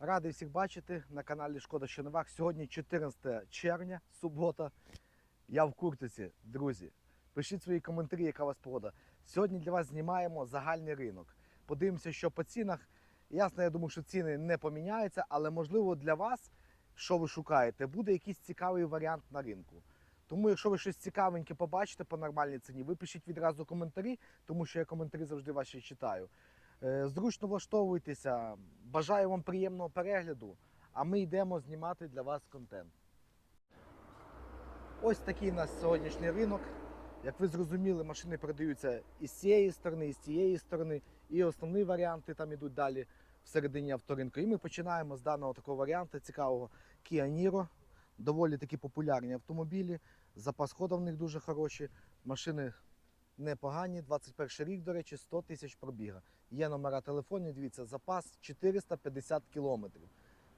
Радий всіх бачити на каналі Шкода що Новак. Сьогодні 14 червня, субота. Я в Куртиці, друзі. Пишіть свої коментарі, яка у вас погода. Сьогодні для вас знімаємо загальний ринок. Подивимося, що по цінах. Ясно, я думаю, що ціни не поміняються, але можливо для вас, що ви шукаєте, буде якийсь цікавий варіант на ринку. Тому, якщо ви щось цікавеньке побачите по нормальній ціні, ви пишіть відразу коментарі, тому що я коментарі завжди ваші читаю. Е, Зручно влаштовуйтеся. Бажаю вам приємного перегляду, а ми йдемо знімати для вас контент. Ось такий у нас сьогоднішній ринок. Як ви зрозуміли, машини продаються і з цієї сторони, і з цієї сторони, і основні варіанти там ідуть далі всередині авторинку. І ми починаємо з даного такого варіанту цікавого Kia Niro. Доволі такі популярні автомобілі. Запас ходу в них дуже хороші. Машини непогані. 21 рік, до речі, 100 тисяч пробіга. Є номера телефонів, дивіться, запас 450 кілометрів.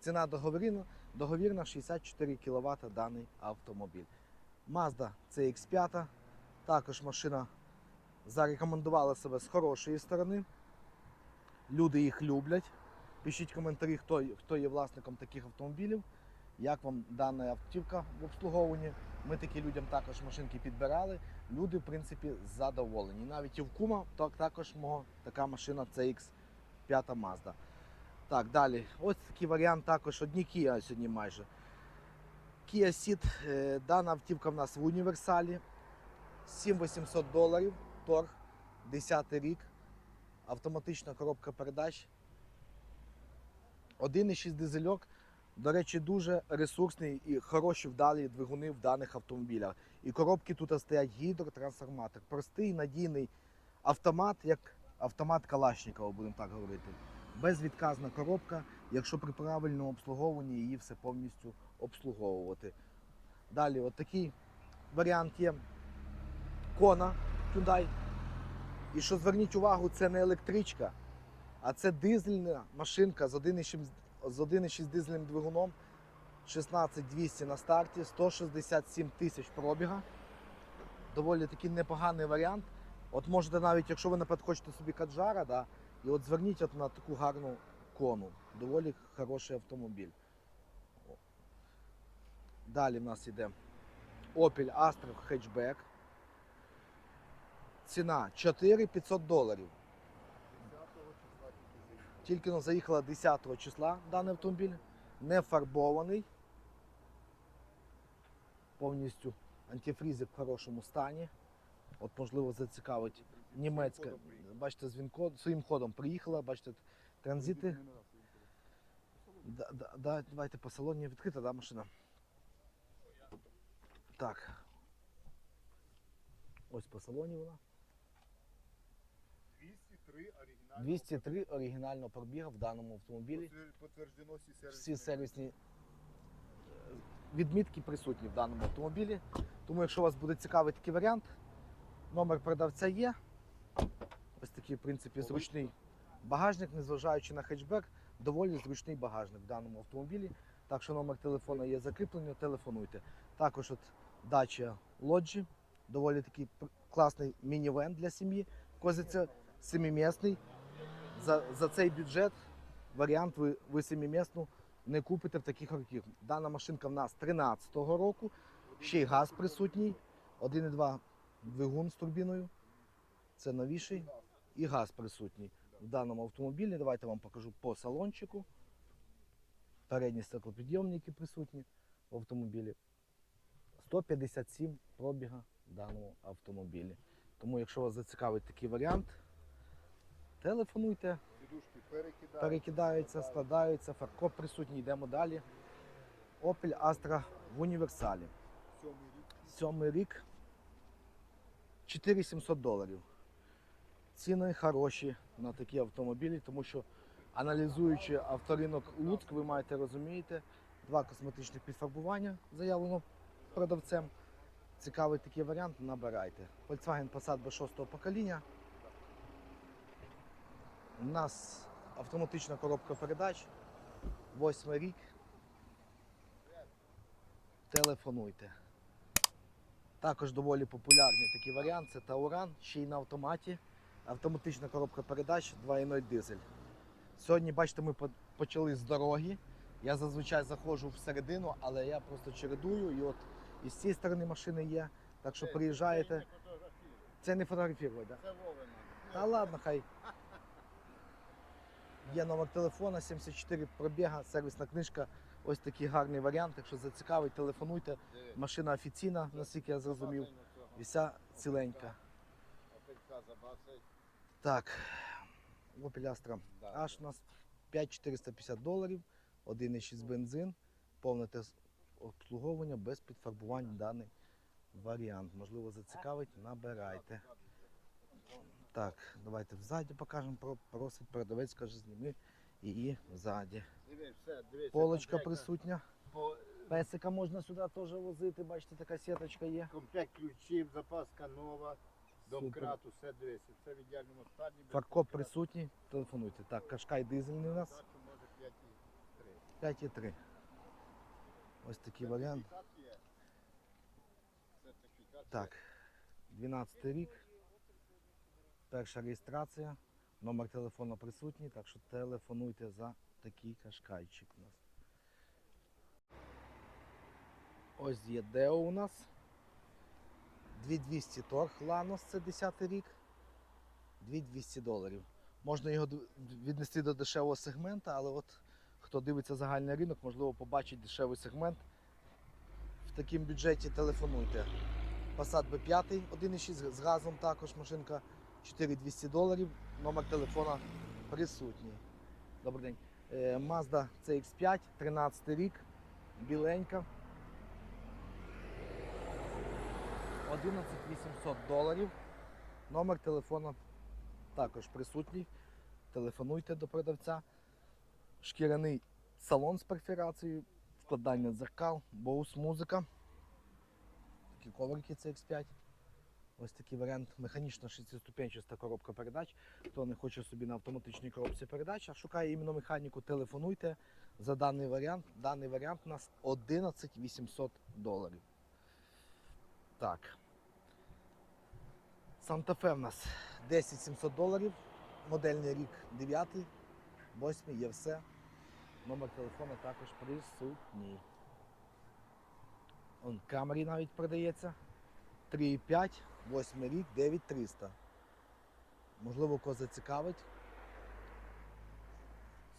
Ціна договірна, договірна 64 кВт даний автомобіль. Mazda CX5. Також машина зарекомендувала себе з хорошої сторони. Люди їх люблять. Пишіть коментарі, хто, хто є власником таких автомобілів. Як вам дана автівка в обслуговуванні? Ми такі людям також машинки підбирали. Люди, в принципі, задоволені. Навіть і в кума так, також мого така машина CX 5 Mazda. Так, далі. Ось такий варіант також одні Kia сьогодні майже. Kia Ceed, е, дана автівка в нас в універсалі. 7800 доларів, торг, 10 рік, автоматична коробка передач. 1,6 дизельок. До речі, дуже ресурсний і хороші вдалі двигуни в даних автомобілях. І коробки тут стоять гідротрансформатор. Простий, надійний автомат, як автомат Калашникова, будемо так говорити. Безвідказна коробка, якщо при правильному обслуговуванні її все повністю обслуговувати. Далі, от такий варіант є Кона Hyundai. І що зверніть увагу, це не електричка, а це дизельна машинка з 1,6 з 1,6 дизельним двигуном, 16200 на старті, 167 тисяч пробіга. Доволі такий непоганий варіант. От можете навіть, якщо ви наприклад, хочете собі каджара, да, і от зверніть от на таку гарну кону. Доволі хороший автомобіль. Далі в нас йде Opel Astra хетчбек. Ціна 4500 доларів. Тільки заїхала 10 числа даний автомобіль, не фарбований. Повністю антифрізик в хорошому стані. От, можливо, зацікавить німецька. Бачите, з Вінкод своїм ходом приїхала, бачите, транзити. Да, да, да, давайте по салоні відкрита, да, машина. Так. Ось по салоні вона. 203 оригінально. 203 оригінального пробігу в даному автомобілі. Потвер- Підтверджено всі сервісні. Всі сервісні е, відмітки присутні в даному автомобілі. Тому, якщо вас буде цікавий такий варіант, номер продавця є. Ось такий, в принципі, зручний багажник, незважаючи на хетчбек, доволі зручний багажник в даному автомобілі. Так що номер телефону є закріплений, телефонуйте. Також от дача лоджі, доволі такий класний мінівен для сім'ї. Козиться семимісний. За, за цей бюджет варіант ви, ви семимісну не купите в таких років. Дана машинка в нас 13-го року, ще й газ присутній, 1,2 двигун з турбіною. Це новіший. І газ присутній в даному автомобілі. Давайте вам покажу по салончику. Передні стеклопідйомники присутні в автомобілі. 157 пробіга в даному автомобілі. Тому, якщо вас зацікавить такий варіант, телефонуйте, перекидаються, складаються, фаркоп присутній, йдемо далі. Opel Astra в універсалі. Сьомий рік. Сьомий рік 4700 доларів. Ціни хороші на такі автомобілі, тому що аналізуючи авторинок Луцьк, ви маєте розумієте, два косметичних підфарбування заявлено продавцем. Цікавий такий варіант, набирайте. Volkswagen Passat B6 покоління. У нас автоматична коробка передач. Восьмий рік. Телефонуйте. Також доволі популярний такий варіант це Тауран, ще й на автоматі. Автоматична коробка передач 2.0 дизель. Сьогодні, бачите, ми почали з дороги. Я зазвичай заходжу всередину, але я просто чередую. І от і з цієї сторони машини є. Так що приїжджаєте. Це не фотографувати, так? Це. Та ладно, хай. Є номер телефона 74 пробіга, сервісна книжка. Ось такий гарний варіант. Якщо зацікавить, телефонуйте. Машина офіційна, наскільки я зрозумів. І вся ціленька. Так, Opel Astra Аж у нас 5450 доларів, 1,6 бензин, повне обслуговування без підфарбувань даний варіант. Можливо, зацікавить, набирайте. Так, давайте взаді покажемо. Про- Просить продавець, каже, зніми її ззаді. Диви, все, дивися. Полочка комплект- присутня. по- Песика можна сюди теж возити, бачите, така сіточка є. Комплект ключів, запаска нова, Супер. домкрат, усе дивися. Все в ідеальному стані. без Фаркоп домкрат. присутній, телефонуйте. Так, кашкай дизельний у нас Дачу може 5,3. 5,3. Ось такий варіант. Сертифікат є. Сертифікат є. Так, 12 рік. Перша реєстрація. Номер телефону присутній, так що телефонуйте за такий кашкайчик у нас. Ось є Део у нас. 2200 торг Ланос, це 10 рік. 2200 доларів. Можна його віднести до дешевого сегмента, але от хто дивиться загальний ринок, можливо, побачить дешевий сегмент. В такому бюджеті телефонуйте. Passat B5 1.6 з газом також машинка 4200 доларів. Номер телефона присутній. Добрий день. Е, Mazda CX5, 13 рік, біленька. 11800 доларів. Номер телефона також присутній. Телефонуйте до продавця. Шкіряний салон з перфорацією, вкладання дзеркал, боус музика. Такі коврики CX5. Ось такий варіант. Механічна шестиступенчаста коробка передач. Хто не хоче собі на автоматичній коробці передач, а шукає іменно механіку, телефонуйте за даний варіант. Даний варіант у нас 11 800 доларів. Так. Санта-Фе в нас 10 700 доларів. Модельний рік 9, 8 є все. Номер телефону також присутній. Он Камері навіть продається. 3,5, 8 рік, 9300. Можливо, кого зацікавить.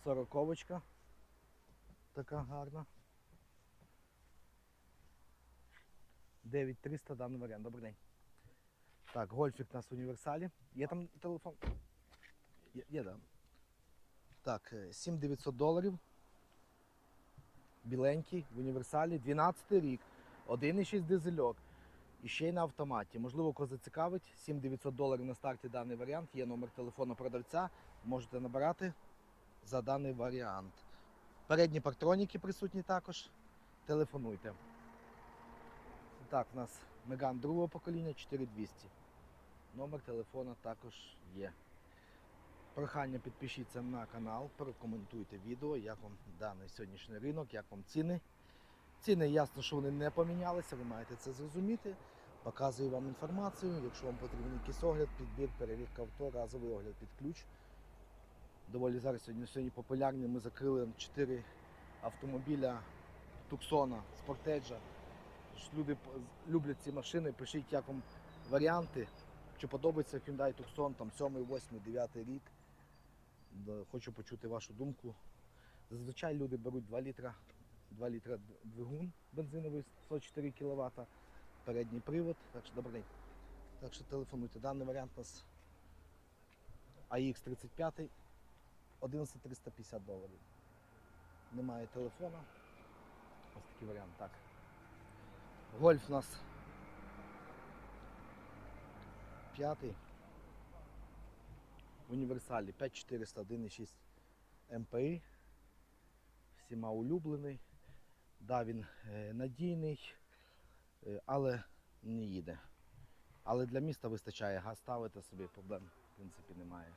Сороковочка. Така гарна. 9300 даний варіант. Добрий день. Так, гольфік у нас в універсалі. Є там телефон? Є, є да. Так, е, 7900 доларів. Біленький в універсалі, 12 рік, 1,6 дизельок. І ще й на автоматі. Можливо, кого зацікавить. 7900 доларів на старті даний варіант. Є номер телефону продавця. Можете набирати за даний варіант. Передні партроніки присутні також. Телефонуйте. Так, у нас Меган другого покоління 4200. Номер телефона також є. Прохання підпишіться на канал, прокоментуйте відео, як вам даний сьогоднішній ринок, як вам ціни. Ціни ясно, що вони не помінялися, ви маєте це зрозуміти. Показую вам інформацію. Якщо вам потрібен якийсь огляд, підбір, перевірка авто, разовий огляд під ключ. Доволі зараз сьогодні, сьогодні популярні. Ми закрили 4 автомобіля Туксона, Спортеджа. Люди люблять ці машини, пишіть, як вам варіанти. Чи подобається Hyundai Tucson, там 7, 8, 9 рік. Хочу почути вашу думку. Зазвичай люди беруть 2 літра, 2 літра двигун бензиновий 104 кВт, передній привод. Так що добрий. Так що телефонуйте. Даний варіант у нас AX35 11350 доларів. Немає телефона. Ось такий варіант. Так. Гольф у нас п'ятий. В універсалі 5400 1,6 МПІ. Всіма улюблений. Да, він е, надійний, але не їде. Але для міста вистачає газ ставити собі, проблем в принципі немає.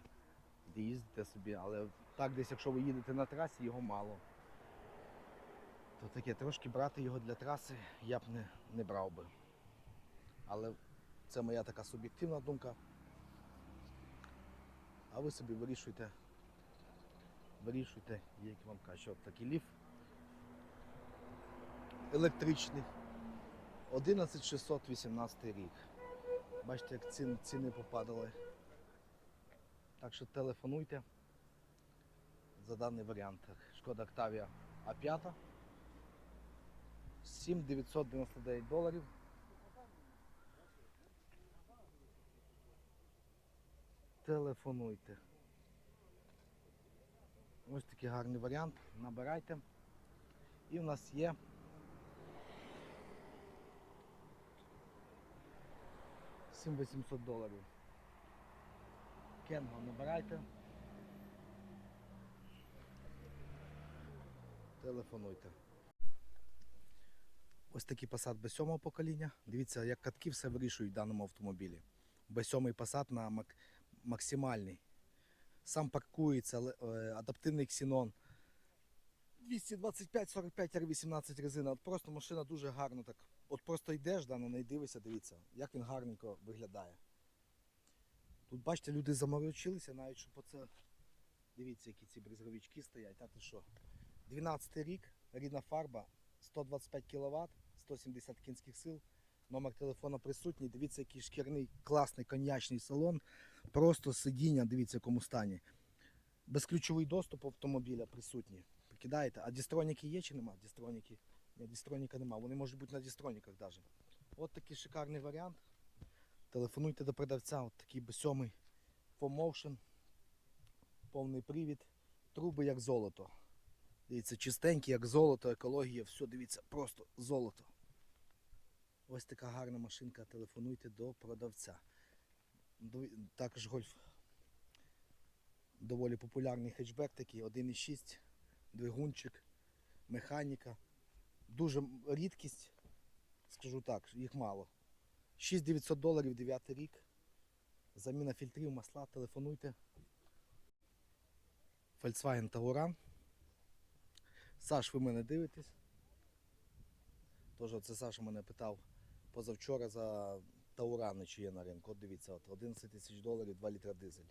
Де їздите собі, але так десь, якщо ви їдете на трасі, його мало. То таке, трошки брати його для траси я б не, не брав би. Але це моя така суб'єктивна думка. А ви собі вирішуйте, вирішуйте, як вам. От такий ліф. Електричний. 11618 рік. Бачите, як ціни, попадали. Так що телефонуйте за даний варіант. Шкода Octavia А5. 7999 доларів. Телефонуйте. Ось такий гарний варіант. Набирайте. І в нас є. Сім 800 доларів. Кенго набирайте. Телефонуйте. Ось такий Passat B7 покоління. Дивіться, як катки все вирішують в даному автомобілі. B7 Passat на мак- максимальний. Сам паркується, е, адаптивний ксенон. 225-45 R18 резина. Просто машина дуже гарно так. От просто йдеш, да, на неї дивишся, дивіться, як він гарненько виглядає. Тут бачите, люди заморочилися, навіть щоб оце. Дивіться, які ці бризговички стоять. А ти що? 12 рік, рідна фарба, 125 кВт, 170 кінських сил. Номер телефона присутній. Дивіться, який шкірний, класний коньячний салон. Просто сидіння, дивіться, в якому стані. Безключовий доступ автомобіля присутній. Прикидаєте? А дістроніки є чи нема? Дістроніки. Ні, дістроніка нема. Вони можуть бути на дістроніках навіть. От такий шикарний варіант. Телефонуйте до продавця. От такий B7 FOMotion. Повний привід. Труби як золото. Дивіться, чистенькі, як золото, екологія, все, дивіться, просто золото. Ось така гарна машинка. Телефонуйте до продавця. Також гольф. Доволі популярний хетчбек такий, 1,6, двигунчик, механіка. Дуже рідкість, скажу так, їх мало. 6900 доларів, 9 рік. Заміна фільтрів, масла, телефонуйте. Volkswagen Tauran. Саш, ви мене дивитесь? Тож це Саша мене питав позавчора за Таурани, чи є на ринку. От дивіться, от 11 тисяч доларів, 2 літра дизель.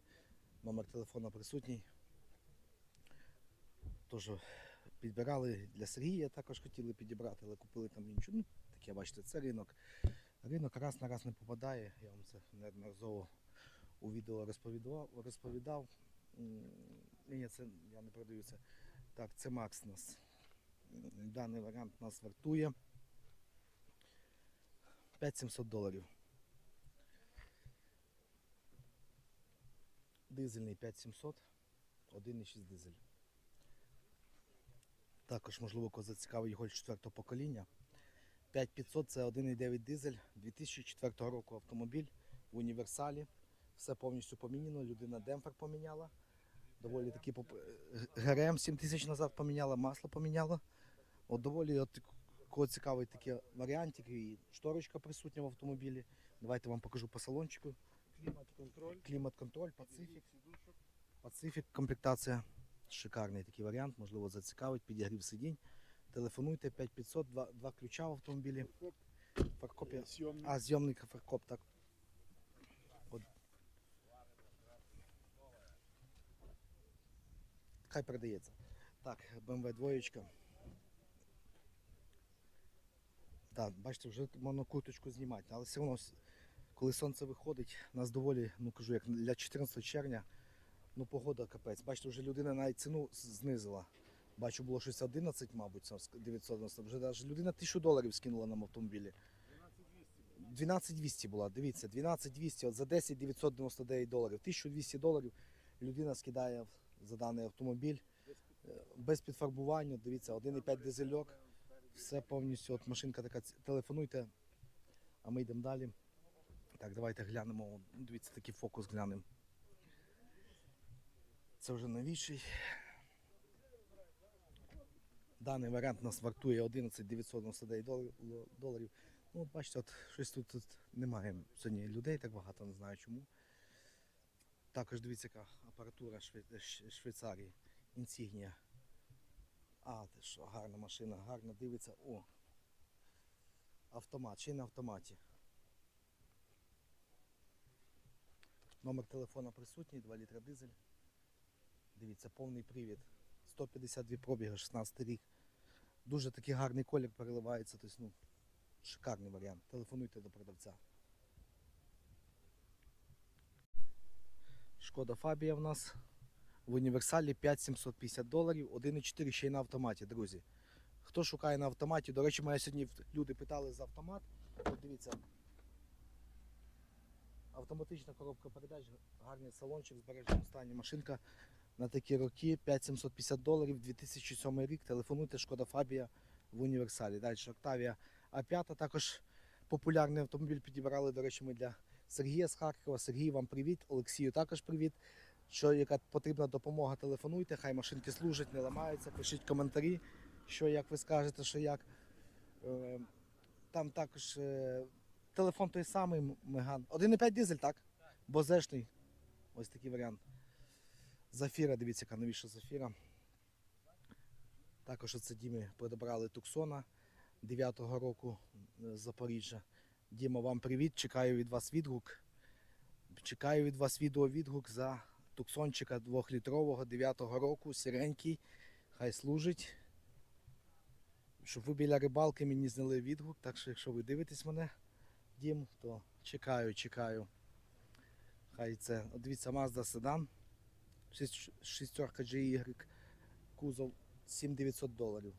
Номер телефона присутній. Тож підбирали для Сергія, також хотіли підібрати, але купили там іншу. Ну, таке, бачите, це ринок. Ринок раз на раз не попадає. Я вам це неодноразово у відео розповідав. розповідав. Ні, це я не продаю це. Так, це Макс нас. Даний варіант нас вартує 5700 доларів. Дизельний 5700, 1,6 дизель. Також, можливо, кого зацікавить його 4 покоління. 5500 це 1,9 дизель 2004 року автомобіль в універсалі. Все повністю поміняно. Людина демпфер поміняла. Доволі таки поп... е, ГРМ 7 тисяч назад поміняла, масло поміняла. От доволі от, кого цікавий такий варіантик і шторочка присутня в автомобілі. Давайте вам покажу по салончику. Клімат-контроль. Клімат-контроль, Пацифік. Пацифік комплектація. Шикарний такий варіант, можливо, зацікавить, підігрів сидінь. Телефонуйте 5500, два, два ключа в автомобілі. Фаркоп, Сьомний. а, зйомник фаркоп, так. От. Хай передається. Так, BMW двоєчка. Так, бачите, вже можна курточку знімати, але все одно, коли сонце виходить, нас доволі, ну кажу, як для 14 червня, ну погода капець. Бачите, вже людина навіть ціну знизила. Бачу, було щось 11, мабуть, 990. Вже навіть людина 1000 доларів скинула нам автомобілі. 12200 була, дивіться, 12200, от за 10 999 доларів. 1200 доларів людина скидає за даний автомобіль. Е, Без підфарбування, дивіться, 1,5 дизельок. Все повністю, от машинка така, телефонуйте, а ми йдемо далі. Так, давайте глянемо. Дивіться, такий фокус глянемо. Це вже новіший. Даний варіант нас вартує 11 999 доларів-. Ну, бачите, от щось тут, тут немає сьогодні людей так багато, не знаю чому. Також дивіться, яка апаратура Шве- Швейцарії. Інсігнія. А, ти що, гарна машина, гарно дивиться. О. Автомат, ще на автоматі. Номер телефона присутній, 2 літра дизель. Дивіться, повний привід. 152 пробіги, 16 рік. Дуже такий гарний колір переливається. Тобто, ну, шикарний варіант. Телефонуйте до продавця. Шкода Фабія в нас в універсалі 5750 доларів, 1,4 ще й на автоматі, друзі. Хто шукає на автоматі? До речі, мене сьогодні люди питали за автомат. От дивіться. Автоматична коробка передач, гарний салончик, збережений стані машинка на такі роки 5750 доларів, 2007 рік. Телефонуйте, шкода Фабія в універсалі. Далі Октавія А5 також популярний автомобіль підібрали. До речі, ми для Сергія з Харкова. Сергій, вам привіт. Олексію також привіт. Що яка потрібна допомога, телефонуйте, хай машинки служать, не ламаються, пишіть коментарі, що як ви скажете, що як. Е, Там також е, телефон той самий Меган. 1,5 дизель, так? Бозешний. Ось такий варіант. Зафіра, дивіться, яка новіша зафіра. Також оце Дімі подобрали Туксона 9-го року е, з Запоріжжя. Діма, вам привіт. Чекаю від вас відгук. Чекаю від вас відеовідгук за Туксончика 2-літрового 9-го року, сіренький. Хай служить. Щоб ви біля рибалки мені зняли відгук. Так що, якщо ви дивитесь мене, Дім, то чекаю, чекаю. Хай це. Дивіться, Mazda Sedan. Шістерка GY. Кузов 7900 доларів.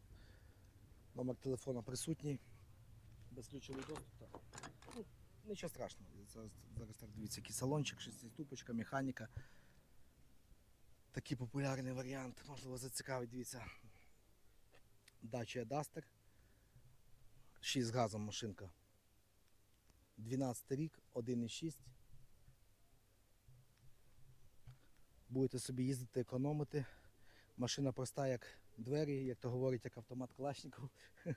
Номер телефона присутній. Безключовий доступ. Ну, нічого страшного. Зараз, зараз так дивіться, який салончик, шестиступочка, механіка. Такий популярний варіант. Можливо, зацікавить, дивіться. Dacia Duster. 6 з газом машинка. 12 рік, 1,6. Будете собі їздити, економити. Машина проста, як двері, як то говорить, як автомат Калашников.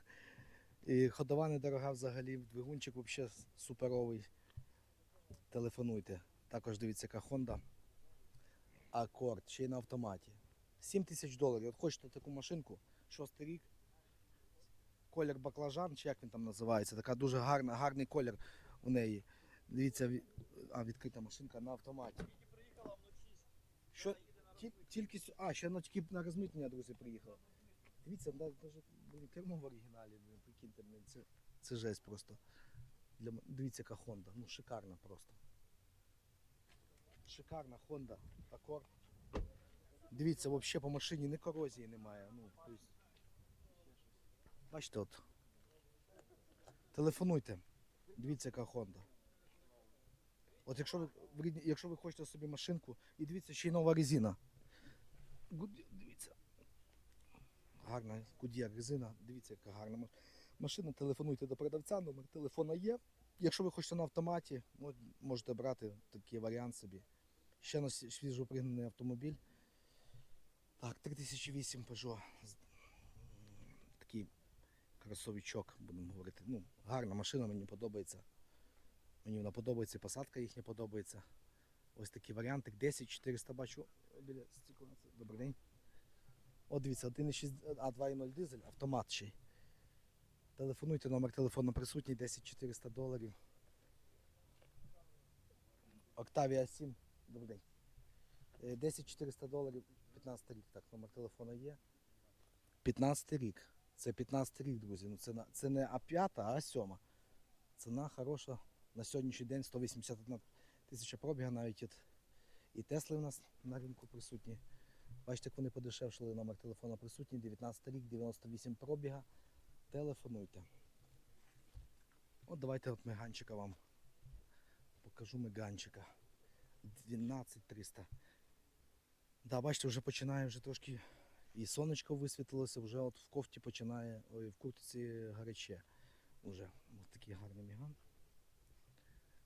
І ходова недорога взагалі, двигунчик взагалі суперовий. Телефонуйте. Також дивіться, яка Honda. Акорд, ще й на автоматі. 7 тисяч доларів. От хочете таку машинку, шостий рік. Колір баклажан, чи як він там називається, така дуже гарна, гарний колір у неї. Дивіться, а, відкрита машинка на автоматі. Що? Ті- Тільки сю- А, ще на тільки на розмитнення, друзі, приїхала. Дивіться, навіть кермо в оригіналі, прикиньте, блін, це, це жесть просто. Для, дивіться, яка Honda. Ну, шикарна просто. Шикарна Honda, Accord. Дивіться, взагалі по машині ні корозії немає. Ну, бачите, от. Телефонуйте. Дивіться, яка Honda. От якщо ви, якщо ви хочете собі машинку, і дивіться, ще й нова резина. Дивіться. Гарна Goodyear резина. Дивіться, яка гарна ма- машина. Телефонуйте до продавця, номер телефона є. Якщо ви хочете на автоматі, можете брати такий варіант собі. Ще на сві- свіжо пригнаний автомобіль. Так, 3008 Peugeot. Такий кросовичок, будемо говорити. Ну, гарна машина, мені подобається. Мені вона подобається, посадка їхня подобається. Ось такий варіантик. 10 400 бачу біля Добрий день. От дивіться, 1,6, а 2,0 дизель, автомат ще. Телефонуйте, номер телефону присутній, 10 400 доларів. Octavia 7. Добрий день. Е, 10 400 доларів, 15 рік. Так, номер телефону є. 15 рік. Це 15 рік, друзі. Ну, це, це не А5, а А7. Ціна хороша. На сьогоднішній день 181 тисяча пробіга навіть від і Тесли у нас на ринку присутні. Бачите, як вони подешевшили, номер телефона присутній, 19 рік, 98 пробіга. Телефонуйте. От давайте от меганчика вам покажу меганчика. 12300. Да, бачите, вже починає вже трошки і сонечко висвітлилося, вже от в кофті починає, ой, в куртці гаряче. Уже ось такий гарний міган.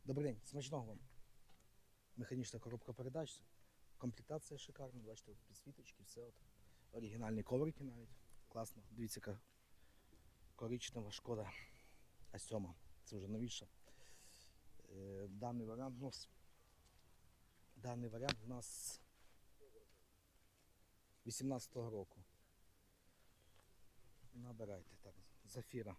Добрий день, смачного вам. Механічна коробка передач. Комплектація шикарна, бачите, підсвіточки, все от. Оригінальні коврики навіть. Класно. Дивіться, яка коричнева шкода. А сьома. Це вже новіша. Е, Даний варіант у нас. Даний варіант у нас 18-го року. Набирайте так. Зафіра.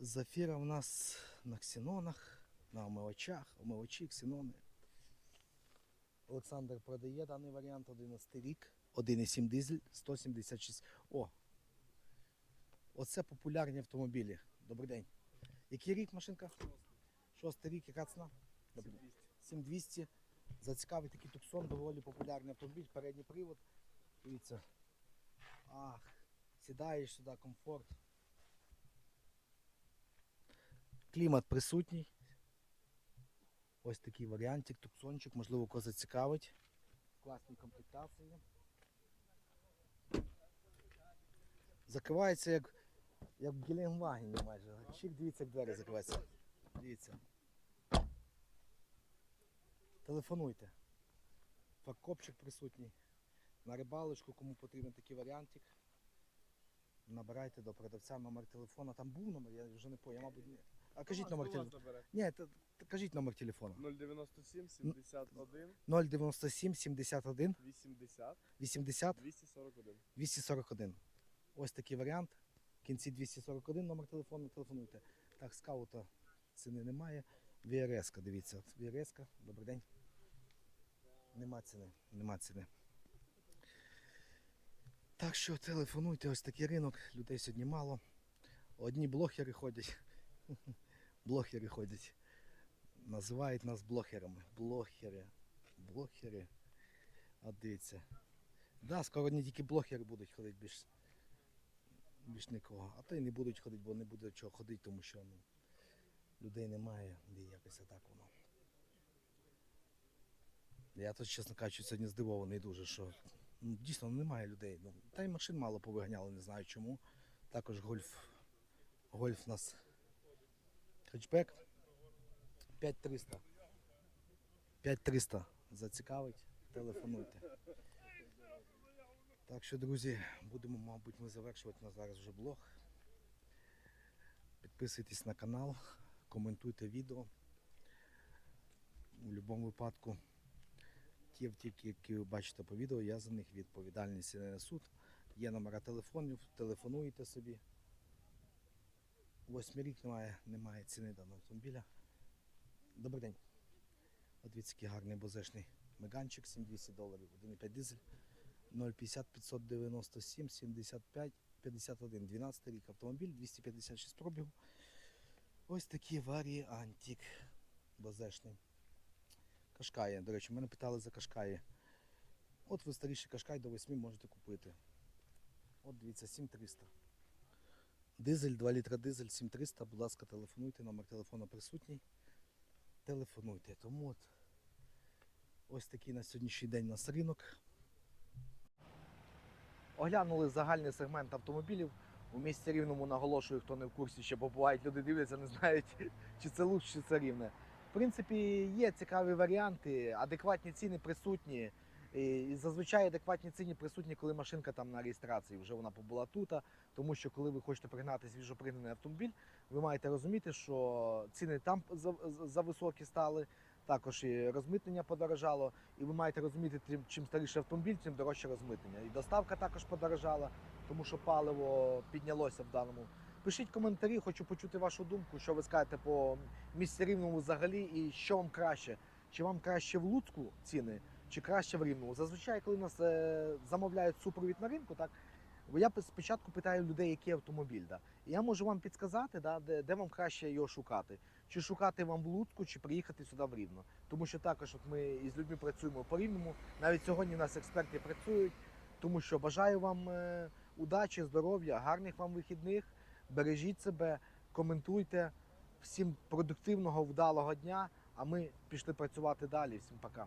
Зафіра у нас на ксенонах, на омивачах, омивачі, ксенони. Олександр продає даний варіант 11 рік. 1,7 дизель, 176. О! Оце популярні автомобілі. Добрий день. Який рік машинка? Шостий рік, яка ціна? 7200. Зацікавий такий туксон, доволі популярний автомобіль, передній привод. Дивіться. Ах, сідаєш сюди, комфорт. Клімат присутній. Ось такий варіантик, туксончик, можливо, кого зацікавить. Класні комплектації. Закривається як, як в Гелендвагені майже. Чик, дивіться, як двері закриваються. Дивіться. Телефонуйте. Фаркопчик присутній. На рибалочку, кому потрібен такий варіантик. Набирайте до продавця номер телефона. Там був номер, я вже не пам'ятаю, мабуть, ні. А кажіть номер телефону. Ні, та- та кажіть номер телефону. 097 71 097 71 80 80 241. 241. Ось такий варіант. В кінці 241 номер телефону, телефонуйте. Так, скаута ціни немає. ВРС, дивіться. ВРС, добрий день. Нема ціни, нема ціни. Так що телефонуйте, ось такий ринок, людей сьогодні мало. Одні блогери ходять. Блогери ходять. Називають нас блогерами. Блогери. Блогери. А дивіться. Да, скоро не тільки блогери будуть ходити більш, більш нікого. А то й не будуть ходити, бо не буде чого ходити, тому що ну, людей немає, і якось так воно. Я тут, чесно кажучи, сьогодні здивований дуже, що ну, дійсно немає людей. Ну, та й машин мало повиганяли, не знаю чому. Також гольф. Гольф нас хетчбек 5300. 5300 зацікавить, телефонуйте. Так що, друзі, будемо, мабуть, ми завершувати на зараз вже блог. Підписуйтесь на канал, коментуйте відео. У будь-якому випадку ті втіки, які ви бачите по відео, я за них відповідальність не несу. Є номера телефонів, телефонуєте собі. Восьмий рік немає, немає ціни даного автомобіля. Добрий день. От який гарний бозешний меганчик, 7200 доларів, 1,5 дизель. 050 597 75 51. 12 рік автомобіль, 256 пробігу. Ось такий варіантик базешний. Кашкає, до речі, мене питали за кашкає. От ви старіший кашкай до 8 можете купити. От дивіться, 7300. Дизель, 2 літра дизель, 7300. Будь ласка, телефонуйте, номер телефону присутній. Телефонуйте. Тому от ось такий на сьогоднішній день у нас ринок. Оглянули загальний сегмент автомобілів. У місті рівному наголошую, хто не в курсі, ще бо бувають люди дивляться, не знають, чи це луч, чи це рівне. В принципі, є цікаві варіанти, адекватні ціни присутні. І зазвичай адекватні ціни присутні, коли машинка там на реєстрації, вже вона побула тут. Тому що коли ви хочете пригнати свіжопригнаний автомобіль, ви маєте розуміти, що ціни там за, за- за високі стали, також і розмитнення подорожало. І ви маєте розуміти, чим старіший автомобіль, тим дорожче розмитнення. І доставка також подорожала, тому що паливо піднялося в даному. Пишіть коментарі, хочу почути вашу думку, що ви скажете по місці рівному взагалі, і що вам краще. Чи вам краще в Луцьку ціни, чи краще в Рівному? Зазвичай, коли нас е, замовляють супровід на ринку, так бо я спочатку питаю людей, який автомобіль. Да? І я можу вам підказати, да, де, де вам краще його шукати. Чи шукати вам в Луцьку, чи приїхати сюди в Рівно. Тому що також от ми із людьми працюємо по рівному. Навіть сьогодні у нас експерти працюють. Тому що бажаю вам е, удачі, здоров'я, гарних вам вихідних. Бережіть себе, коментуйте. Всім продуктивного, вдалого дня. А ми пішли працювати далі. Всім пока.